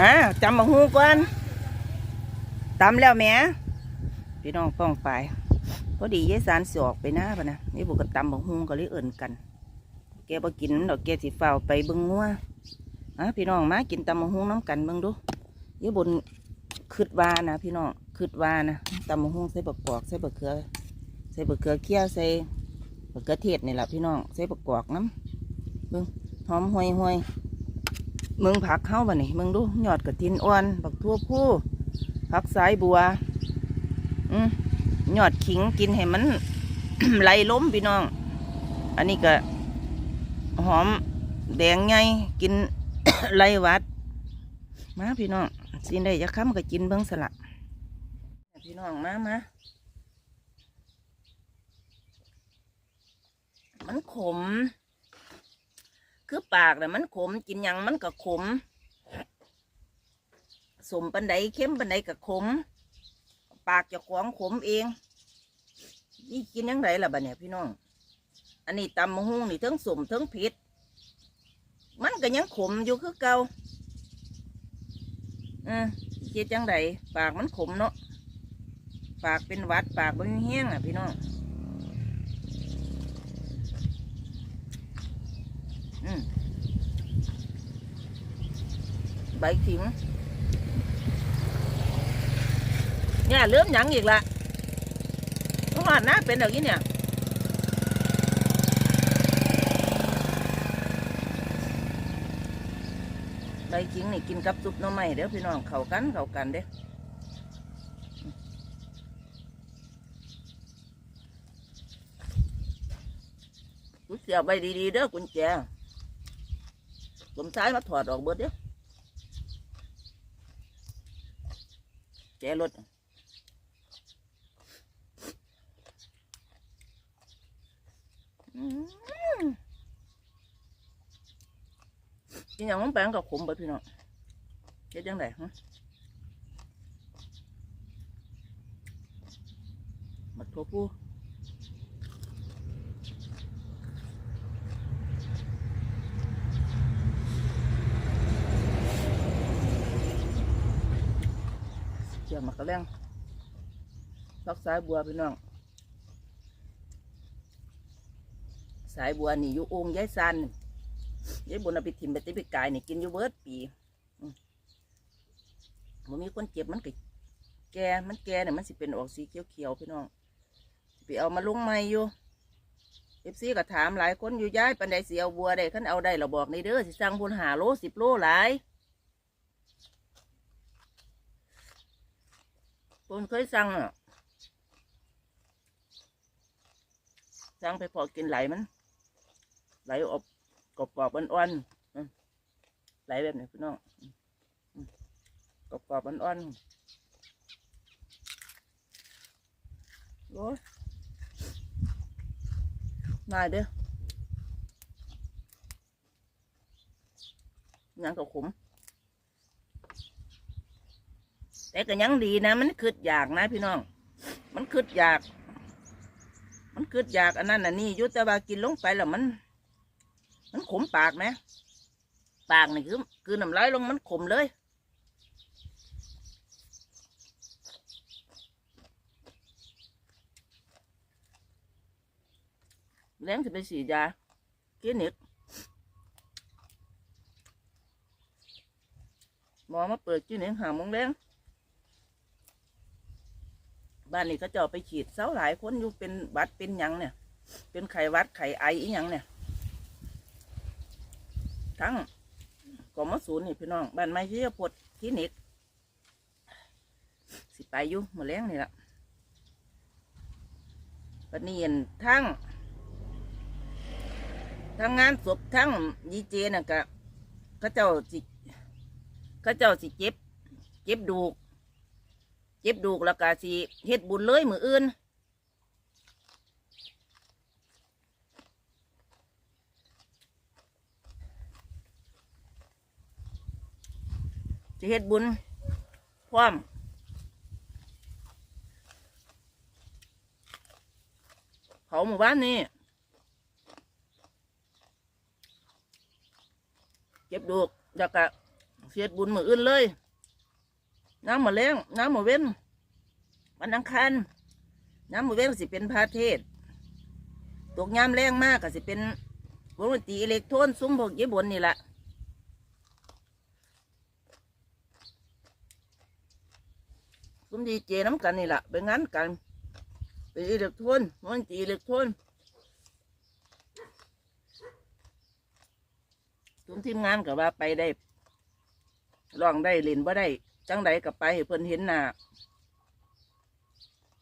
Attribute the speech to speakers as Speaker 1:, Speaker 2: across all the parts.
Speaker 1: อ่าจำมาหูก่อนตำแล้วแม่พี่น้องป้องไปพอดียายสารสอกไปหน้าปะนะนี่บุกตำบักฮุงก็เลยเอิ่นกันแกบ่กินดอกแกสิเฝ้าไปเบิ่งงัวอะพี่น้องมากินตำบักฮุงน้ำกันเบิ่งดูยายบนคืดวานะพี่น้องคืดวานะตำบักฮุงใส่บักกอกใส่บักเขือใส่บักเขือเคี่ยวใส่บักเขือเทศนี่แหละพี่น้องใส่บักกอกน้ำเบิ่งหอมห่วยห่วย เมืองผักเข้าบ่นี่เมืองดูยอดกระถินอ่อนบักทั่วผู้ผักสายบัวอืยอดขิงกินให้มัน ไหลล้มพี่น้อง อันนี้ก็หอมแดงไงกินไหลวัด มาพี่น้องสินได้จะค้ำก็กินเบิ้งสละพี่น้องมามามันขม คือปากน่ะมันขมกินยังมันก็ขมสมปันไดเข้มปันไดก็ขม ปากจะขวางขมเอง นี่กินยังไงล่ะบัดเนี่ยพี่น้อง อันนี้ตำมะฮุ่งนี่ทั้งสมทั้งเผ็ดมันก็ยังขมอยู่คือเก่าอืมเจ็ดยังไงปากมันขมเนาะปากเป็นวัดปากมันแห้งอะพี่น้อง ใบขิงเนี่ยเริ่มหยังอีกละต้องหาดนะเป็นแบบนี้เนี่ยใบขิงนี่กินกับซุปน้ำไม้เด้อพี่น้องเข้ากันเข้ากันเด้อกุญแจใบดีๆเด้อกุญแจผมซ้ายมาถอดออกเบิดเด้อ แจรถกินอย่างมันแปลงกับขมบ่พี่น้องเฮ็ดยังไงฮะมาโทปูเมากระแลงพักสายบัวพี่น้อง สายบัวนี่อยู่องค์ยายซันยายบุญเอาไปถิ่มไปติไปกายนี่กินอยู่เบิร์ดปีมมันมีคนเจ็บมันก็แก่มันแก่เนี่ยมันสิเป็นออกสีเขียวๆพี่น้องไปเอามาลงใหม่อยู่เอฟซีก็ถามหลายคนอยู่ย้ายปันไดเสียวบัวได้ขันเอาได้เราบอกในเด้อสิสั่งบุญหาโลสิบโลหลาย คนเคยสั่งอะสั่งไปพอกินไหลมัน ไหลอบกรอบๆอ่อนๆไหลแบบนี้พี่น้องอืมอืมกรอบๆอ่อนๆโอ้ยง่ายเด้อยังก็ขม แต่ก็ยังดีนะ มันคืดอยากนะพี่น้อง มันคืดอยาก มันคืดอยากอันนั้นอันนี้ยุตบากินลงไปแล้วมัน มันขมปากไหมปากนี่คือคือน้ำลายลงมันขมเลยแรงจะไปฉียากินนิกหมอมาเปิดกินนิกหามงแรง บ้านนี้เขาเจาะไปฉีดเสาหลายคนอยู่เป็นวัดเป็นยังเนี่ย เป็นไขวัดไข้ไออีหยังเนี่ย ทั้งกรมศูนย์นี่พี่น้องบ้านไม้ที่พดคลินิกสิไปอยู่หมดแรงนี่ละปนียนทั้งทั้งงานศพทั้งยีเจน่ะกะเขาเจ้าสิเขาเจ้าสิเจ็บ เจ็บดูก เจ็บดูกแล้วก็สิเฮ็ดบุญเลยมืออื่นจะเฮ็ดบุญพร้อมเขาหมู่บ้านนี่เจ็บดูกแล้วก็เสียดบุญมืออื่นเลย น้ำหมะเล้งน้ำหมะเว้นวันอังคารน้ำหมะเว้นก็สิเป็นพระเทศตกยามแรงมากก็สิเป็นวงดนตรีอิเล็กโทรนซุ้มพวกญี่ปุ่นนี่แหละซุ้มดีเจน้ำกันนี่แหละเป็นงานกัน เป็นอิเล็กโทรนวงดนตรีอิเล็กโทรนซุ้มทีมงานก็ว่าไปได้ร้องได้เล่นบ่ได้ จังใดกับไปให้เพิ่นเห็นหน้า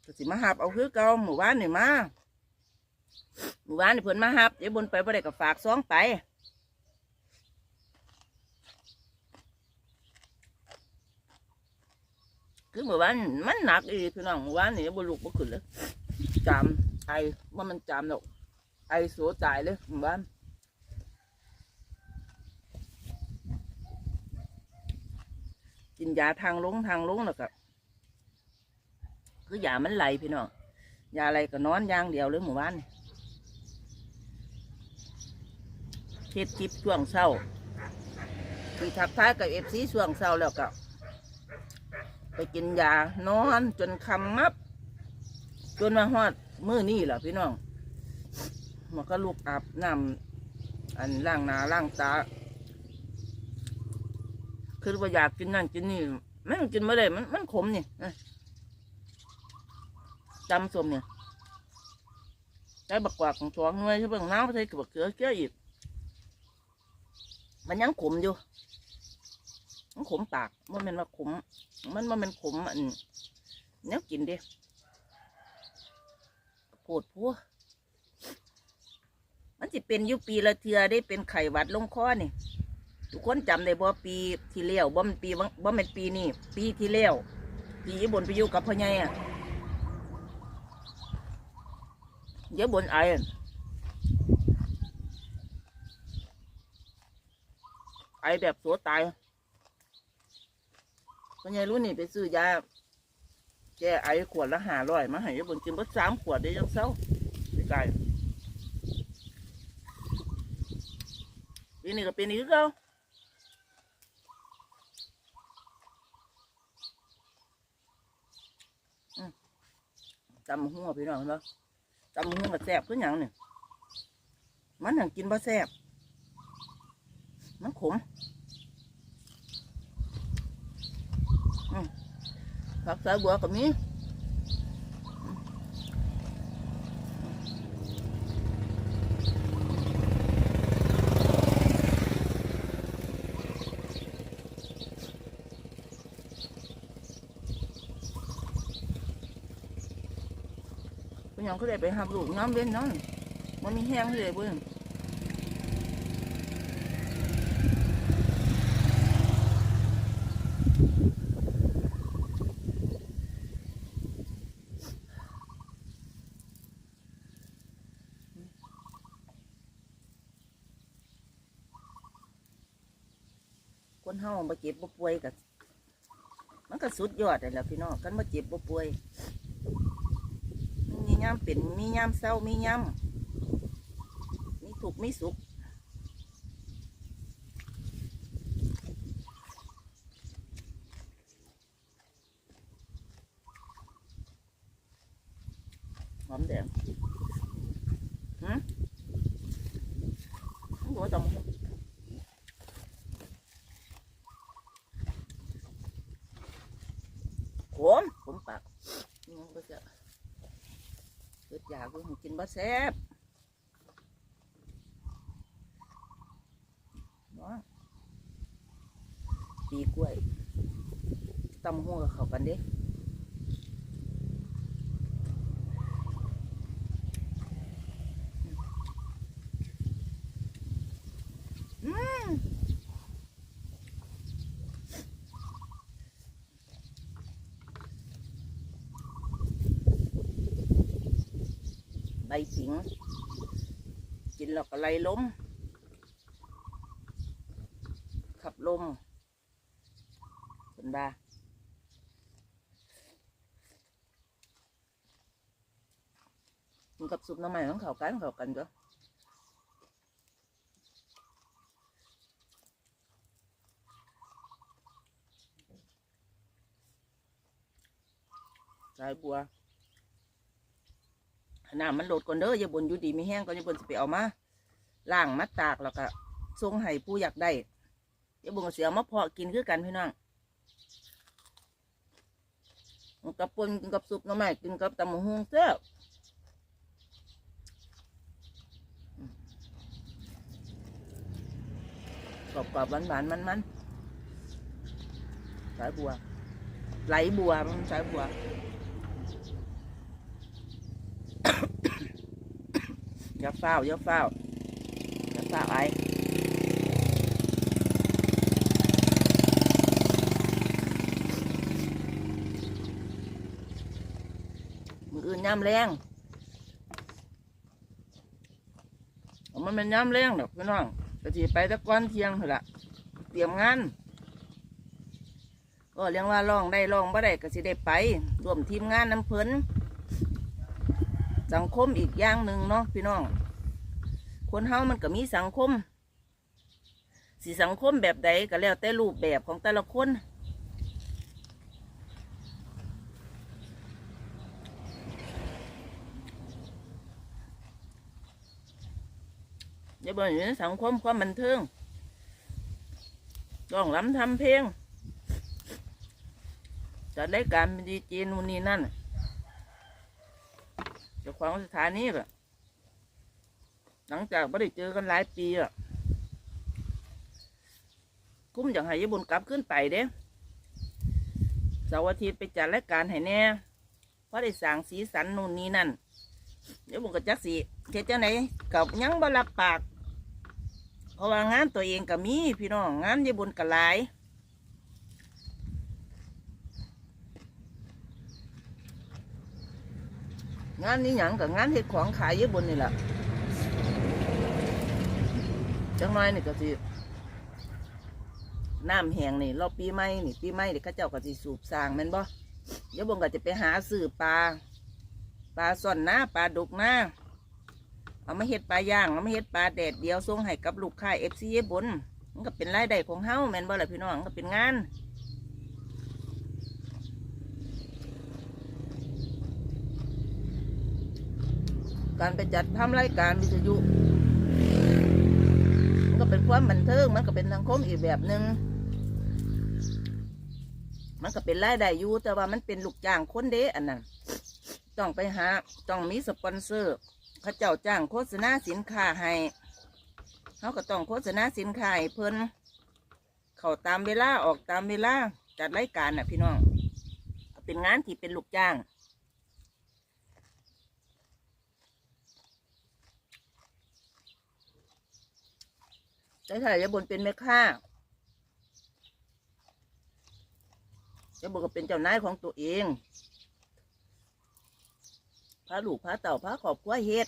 Speaker 1: ก็สิมาหับเอาคือเก่าหมู่บ้านนี่มาหมู่บ้านนี่เพิ่นมาหับเดี๋ยวบนไปบ่ได้ก็ฝากซองไปคือหมู่บ้านมันหนักอีพี่น้องหมู่บ้านนี่บ่ลุกบ่ขึ้นเลยจามไอว่ามันจามดอกไอโสตายเลยหมู่บ้าน กินยาทางลงทางลงแล้วก็คือยามันไหลพี่น้องยาอะไรก็นอนยางเดียวเลยหมู่บ้านเทปคลิปช่วงเศร้าคือทักทายกับเอฟซีช่วงเศร้าแล้วก็ไปกินยานอนจนคำมับ จนมาฮอดมือนี่แหละพี่น้องมันก็ลูกอาบน้ำอันล่างหนาล่างตา คือว่าอยากกินนั่นกินนี่แม่งกินไม่ได้มันมันขมนี่นะจำสมเนี่ยใช้บักกวาของสองหน่วยใช่เบิ่งน้ำใช้กับบักเขือเกลืออีก มันยังขมอยู่มันขมปากมันเป็นว่าขม มันมันเป็นขมอันเนี้ยกินดิโผดพัวมันจะเป็นยุปีละเทือได้เป็นไข้หวัดลงคอนี่ ทุกคนจำได้บ่ปีที่แล้วบ่มันปีบ่ม่นปีนี้ปีที่แล้วปีบนไปอยู่กับพ่อใหญ่อะเดี๋ยวบนไออะไอแบบสัวตายพ่อใหญ่รู้นี่ไปซื้อยาแก้ไอขวดละห้าร้อยมาให้ยายบนกินเบ่สามขวดได้ยังเศร้าไปไกลปีนี้ก็เป็นอีก จำหัวพี่น้องเนาะจำหัวกับแซ่บคืออย่างเนี่ยมันหังกินบ่แซ่บมันขมอืมผักสายบัวก็มี พี่น้องก็ได้ไปหับลูกน้ำเว้นเนาะมันมีแห้งเลยเบิ่งคนเฮาบ่เจ็บบ่ป่วยกับมันก็สุดยอดเลยแหล้วพี่น้องกันบ่เจ็บบ่ป่วย ย่ำเป็นมีย่ำเศร้ามีย่ำมีถูกมีสุขหอมแดงหืมหัวตำขมขมปากนี่มันก็จะ เกิด อยากกูกินบะแซ่บเนาะปีกล้วยตำหัวกับเขากันเด้ ขิง กินแล้วก็ไล่ล้ม ขับลมเป็นบ้ามันกับซุปน้ำมันของเขากันเขากันจ้ะสายบัว น้ำมันโดดก่อนเด้ออย่าบนอยู่ดีไม่แห้งก่อนอย่าบนสิไปเอามาล่างมาตากแล้วก็ส่งให้ผู้อยากได้อย่าบนก็เสียมาพาะกินคือกันพี่น้องกับปนกินกับซุปน้ำไม้กินกับตำหมูฮุงเจ้ากรอบกรอบหวานหวานมันมันๆสายบัว ไหลบัวมันสายบัว อย่าเฝ้าอย่าเฝ้าอย่าเฝ้าไอ้มืออื่นย่ำแรงมันเป็นย่ำแรงดอกพี่น้องกะทีไปตะก้อนเที่ยงเถอะละเตรียมงานก็เรียกว่าลองได้ลองบ่ได้ก็สิได้ไปรวมทีมงานน้ำเพลิน สังคมอีกอย่างหนึ่งเนาะพี่น้อง คนเฮามันก็มีสังคมสิสังคมแบบใดก็แล้วแต่รูปแบบของแต่ละคนอย่าบอกอยู่ในสังคมความบันเทิงร้องรำทำเพลงจัดรายการดีเจนู่นนี่นั่น ของสถานีแบบหลังจากไม่ได้เจอกันหลายปีอะคุ้มอย่างให้ยายบุญกลับขึ้นไปเด้เสาร์อาทิตย์ไปจัดรายการให้แน่เพราะได้สั่งสีสันนู่นนี่นั่นยายบุญกับจักสีเจังไหนกับยังบรับปาก เพราะว่างานตัวเองก็มีพี่น้องงานยายบุญก็หลาย งานนี้หยังกับงานเฮ็ดของขายอยู่บนนี่แหละจังน้อยนี่ก็สิน้ำแห้งนี่รอบปีใหม่นี่ปีใหม่นี่เข้าเจ้าก็สิสูบสางแม่นบ่เดี๋ยวบงก็จะไปหาซื้อปลาปลาซ่อนหน้าปลาดุกหน้าเอามาเฮ็ดปลาย่างเอามาเฮ็ดปลาแดดเดียวส่งให้กับลูกค้าเอฟซีบนมันก็เป็นรายได้ของเฮ้าแม่นบ่ล่ะพี่น้องมันก็เป็นงาน การไปจัดทำรายการวิทยุมันก็เป็นความบันเทิงมันก็เป็นสังคมอีกแบบหนึ่งมันก็เป็นรายได้อยู่แต่ว่ามันเป็นลูกจ้างคนเด้อันนั้นต้องไปหาต้องมีสปอนเซอร์เขาเจ้าจ้างโฆษณาสินค้าให้เขาก็ต้องโฆษณาสินค้าให้เพิ่นเขาตามเวลาออกตามเวลาจัดรายการน่ะพี่น้องเป็นงานที่เป็นลูกจ้าง แต่ถ้ายายบนเป็นแม่ค้ายายบนก็เป็นเจ้านายของตัวเองพาลูกพาเต่าพาขอบครัวเฮ็ด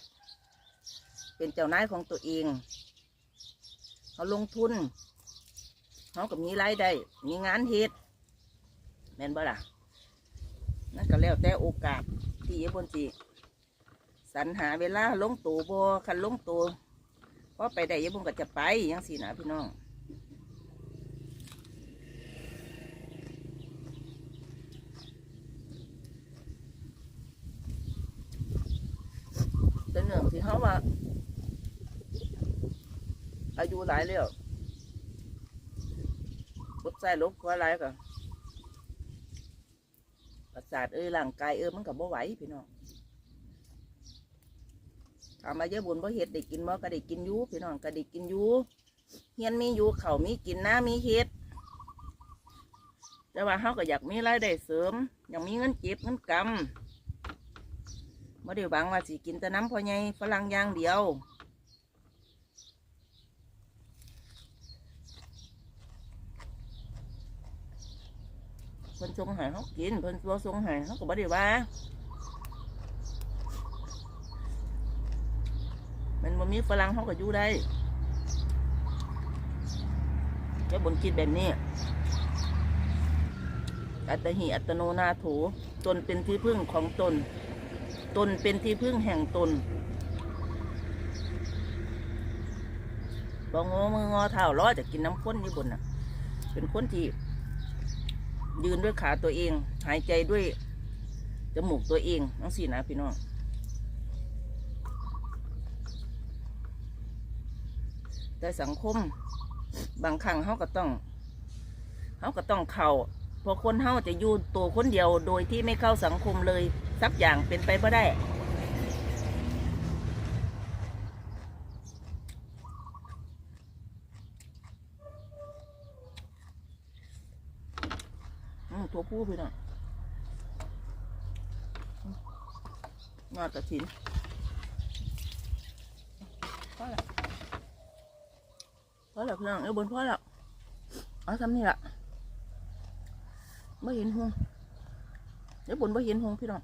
Speaker 1: เป็นเจ้านายของตัวเอง เขาลงทุนเขาก็มีรายได้มีงานเฮ็ดแม่นบ่ล่ะนั่นก็แล้วแต่โอกาสที่ยายบนสิสรรหาเวลาลงตัวบ่คันลงตัว พอไปได้ยายบนก็จะไปยังสินะพี่น้องแต่เนื่องที่เขาว่าอายุหลายแล้วลบใส่ลบขวาหลายก็ประสาทเอ้ยร่างกายเอ้ยมันก็บ่ไหวพี่น้อง ทำมาเยอะบุญบ่เฮ็ดได้กินบ่ก็ได้กินอยู่พี่น้องก็ได้กินอยู่เฮียนมีอยู่เขามีกินหน้ามีเฮ็ดแต่ว่าเขาก็อยากมีรายได้เสริม อยากมีเงินเก็บเงินกำบ่ได้หวังว่าสิกินแต่น้ำพอใหญ่ฝรั่งย่างเดียวเพิ่นส่งให้เขากินเพิ่นบ่ส่งให้เขาก็บ่ได้ว่า มันบ่มี ฝรั่งเขาก็อยู่ได้แค่บนคิดแบบนี้ อัตหิอัตโนนาโถตนเป็นที่พึ่งของตน ตนเป็นที่พึ่งแห่งตนบองงอมืองอเท้าล้อจะกินน้ำข้นอยู่บนน่ะ เป็นคนที่ ยืนด้วยขาตัวเอง หายใจด้วยจมูกตัวเองน้องสินะพี่น้อง แต่สังคม บางครั้งเขาก็ต้องเขาก็ต้องเข้าพราะคนเขาจะอยู่ตัวคนเดียวโดยที่ไม่เข้าสังคมเลยสักอย่างเป็นไปไม่ได้อืมตัวผู้พี่น้องอืมยอดกระถินพอแล้ว อแล้วพี่น้องเอ้ยบนพอแล้วเอาทำนี่ละไม่เห็นหงเดี๋ยวบนไม่เห็นหงพี่น้อง